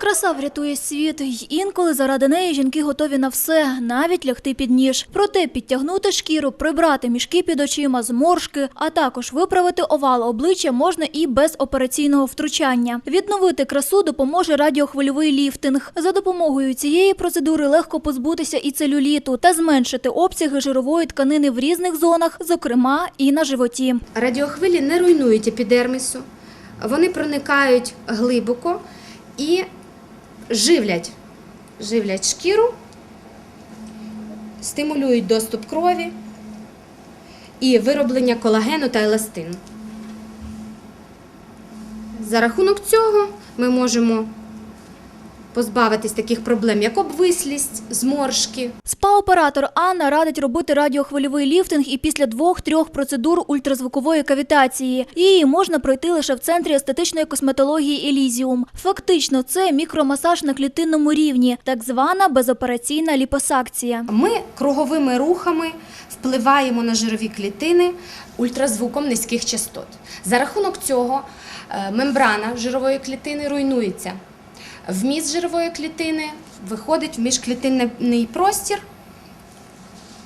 Краса врятує світ, й інколи заради неї жінки готові на все, навіть лягти під ніж. Проте підтягнути шкіру, прибрати мішки під очима, зморшки, а також виправити овал обличчя можна і без операційного втручання. Відновити красу допоможе радіохвильовий ліфтинг. За допомогою цієї процедури легко позбутися і целюліту та зменшити обсяги жирової тканини в різних зонах, зокрема і на животі. Радіохвилі не руйнують епідермісу, вони проникають глибоко і живлять, живлять шкіру, стимулюють доступ крові. І вироблення колагену та еластину. За рахунок цього ми можемо позбавитись таких проблем, як обвислість, зморшки, Спа-оператор Анна радить робити радіохвильовий ліфтинг і після двох-трьох процедур ультразвукової кавітації. Її можна пройти лише в центрі естетичної косметології Елізіум. Фактично, це мікромасаж на клітинному рівні, так звана безопераційна ліпосакція. Ми круговими рухами впливаємо на жирові клітини ультразвуком низьких частот. За рахунок цього е, мембрана жирової клітини руйнується. Вміст жирової клітини виходить в міжклітинний простір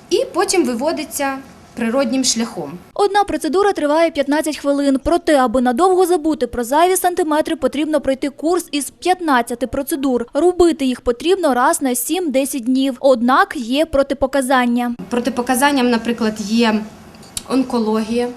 і потім виводиться природнім шляхом. Одна процедура триває 15 хвилин. Проте, аби надовго забути про зайві сантиметри, потрібно пройти курс із 15 процедур. Робити їх потрібно раз на 7-10 днів. Однак є протипоказання. Протипоказанням, наприклад, є онкологія,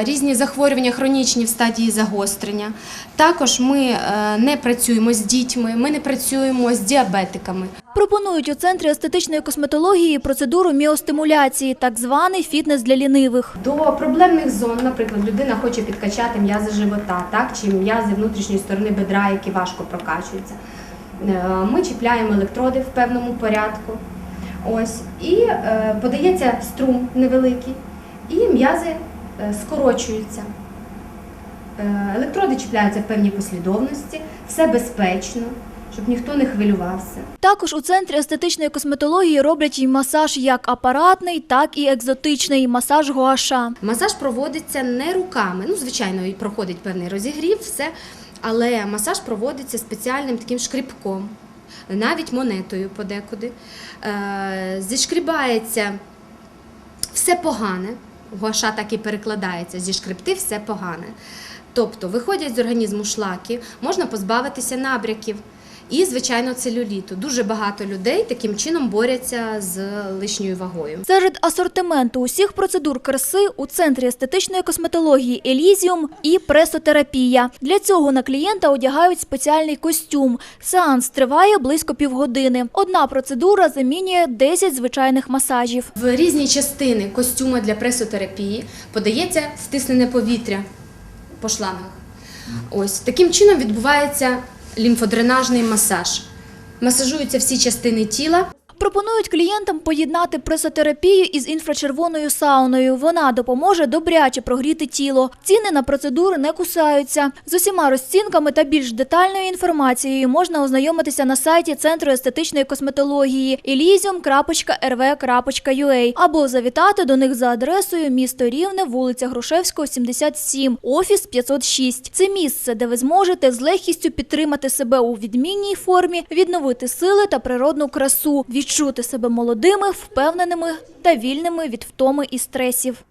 різні захворювання хронічні в стадії загострення. Також ми е, не працюємо з дітьми, ми не працюємо з діабетиками. Пропонують у центрі естетичної косметології процедуру міостимуляції, так званий фітнес для лінивих. До проблемних зон, наприклад, людина хоче підкачати м'язи живота, так, чи м'язи внутрішньої сторони бедра, які важко прокачуються. Е, Ми чіпляємо електроди в певному порядку. Ось, і е, подається струм невеликий, і м'язи е, скорочуються. Е, Електроди чіпляються в певній послідовності, все безпечно, щоб ніхто не хвилювався. Також у центрі естетичної косметології роблять і масаж як апаратний, так і екзотичний масаж гуаша. Масаж проводиться не руками. Ну, звичайно, проходить певний розігрів, все. Але масаж проводиться спеціальним таким шкрібком, навіть монетою подекуди. Е, зішкрібається все погане. Гуаша так і перекладається, зі шкрипти все погане. Тобто виходять з організму шлаки, можна позбавитися набряків. І, звичайно, целюліту. Дуже багато людей таким чином борються з лишньою вагою. Серед асортименту усіх процедур краси у центрі естетичної косметології Елізіум і пресотерапія. Для цього на клієнта одягають спеціальний костюм. Сеанс триває близько півгодини. Одна процедура замінює 10 звичайних масажів. В різні частини костюма для пресотерапії подається стиснене повітря по шлангах. Ось таким чином відбувається лімфодренажний масаж. Масажуються всі частини тіла. Пропонують клієнтам поєднати пресотерапію із інфрачервоною сауною. Вона допоможе добряче прогріти тіло. Ціни на процедури не кусаються. З усіма розцінками та більш детальною інформацією можна ознайомитися на сайті Центру естетичної косметології elysium.rv.ua або завітати до них за адресою місто Рівне, вулиця Грушевського, 77, офіс 506. Це місце, де ви зможете з легкістю підтримати себе у відмінній формі, відновити сили та природну красу, відчути себе молодими, впевненими та вільними від втоми і стресів.